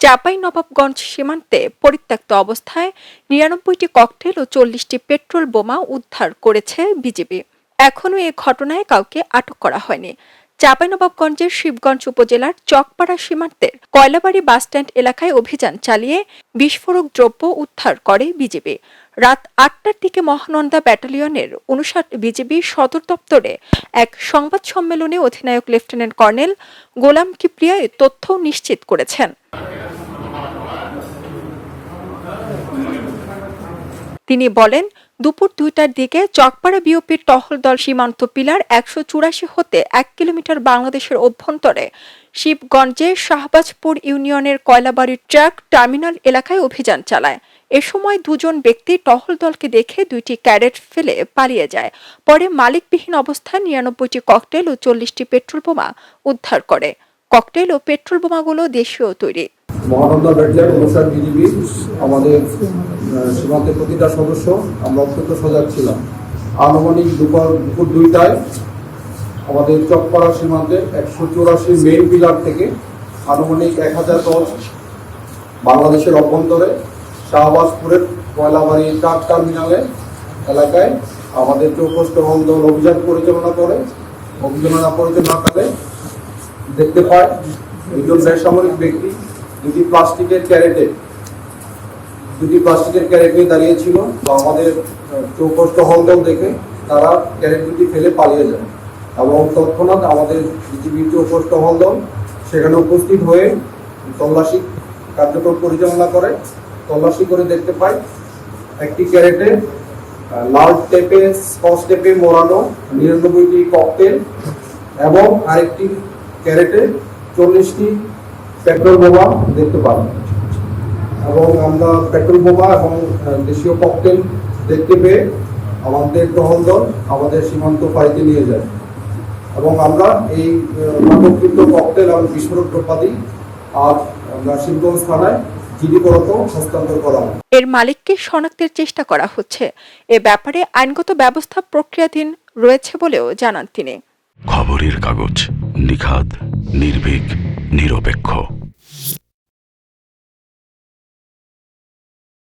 চাপাই নবাবগঞ্জ সীমান্তে পরিত্যক্ত অবস্থায় নিরানব্বইটি ককটেল ও চল্লিশটি পেট্রোল বোমা উদ্ধার করেছে বিজেপি। এখনও এ ঘটনায় কাউকে আটক করা হয়নি। চাঁপাইনবাবগঞ্জের শিবগঞ্জ উপজেলার চকপাড়া সীমান্তের কয়লাবাড়ি বাসস্ট্যান্ড এলাকায় অভিযান চালিয়ে বিস্ফোরক দ্রব্য উদ্ধার করে বিজেপি। রাত আটটার দিকে মহানন্দা ব্যাটালিয়নের উনষাট বিজিবি সদর দপ্তরে এক সংবাদ সম্মেলনে অধিনায়ক লেফটেন্যান্ট কর্নেল গোলাম কিপ্রিয়া এ তথ্য নিশ্চিত করেছেন। তিনি বলেন, দুপুর দুইটার দিকে চকপাড়া বিওপির টহল দল সীমান্ত পিলার একশো চুরাশি হতে এক কিলোমিটার বাংলাদেশের অভ্যন্তরে শিবগঞ্জে শাহবাজপুর ইউনিয়নের কয়লাবাড়ির ট্রাক টার্মিনাল এলাকায় অভিযান চালায়। এ সময় দুজন ব্যক্তি টহল দলকে দেখে দুইটি ক্যারেট ফেলে পালিয়ে যায়। পরে মালিকবিহীন অবস্থায় নিরানব্বইটি ককটেল ও চল্লিশটি পেট্রোল বোমা উদ্ধার করে। ককটেল ও পেট্রোল বোমাগুলো দেশীয় তৈরি। মহানন্দা ব্যাটালিয়ন অনুসার বিজিবি, আমাদের সীমান্তের প্রতিটা সদস্য, আমরা অত্যন্ত সজাগ ছিলাম। আনুমানিক দুপুর দুপুর দুইটায় আমাদের চকপাড়া সীমান্তের একশো চৌরাশি মেইন পিলার থেকে আনুমানিক এক হাজার দশ বাংলাদেশের অভ্যন্তরে শাহবাজপুরের কয়লাবাড়ি ট্রাক টার্মিনালে এলাকায় আমাদের চৌকষ্ট দল অভিযান পরিচালনা করে অভিযাননা পরিচালনাকালে দেখতে পায় একজন বেসামরিক ব্যক্তি। দুটি প্লাস্টিকের ক্যারেটে, দুটি প্লাস্টিকের ক্যারেট নিয়ে দাঁড়িয়েছিল আমাদের চৌকষ্ট হলদল দেখে তারা ক্যারেট দুটি ফেলে পালিয়ে যায়। এবং তৎক্ষণাৎ আমাদের বিজিবি চৌকষ্ট হলদল সেখানে উপস্থিত হয়ে তল্লাশি কার্যক্রম পরিচালনা করে। তল্লাশি করে দেখতে পাই, একটি ক্যারেটে লাল টেপে, স্কচ টেপে মোড়ানো নিরানব্বইটি ককটেল এবং আরেকটি ক্যারেটে চল্লিশটি পেট্রোল বোমা দেখতে পাই এবং আমরা পেট্রোল বোমা এবং দেশীয় ককটেল দেখতে পেয়ে আমাদের টহল দল আমাদের সীমান্ত ফাঁড়িতে নিয়ে যায়। এবং আমরা এই মাদকযুক্ত ককটেল এবং বিস্ফোরক দ্রব্যাদি আজ আমরা শিবগঞ্জ থানায় এর মালিককে শনাক্তের চেষ্টা করা হচ্ছে। এ ব্যাপারে আইনগত ব্যবস্থা প্রক্রিয়াধীন রয়েছে বলেও জানান তিনি। খবরের কাগজ নিখাদ নির্ভীক নিরপেক্ষ।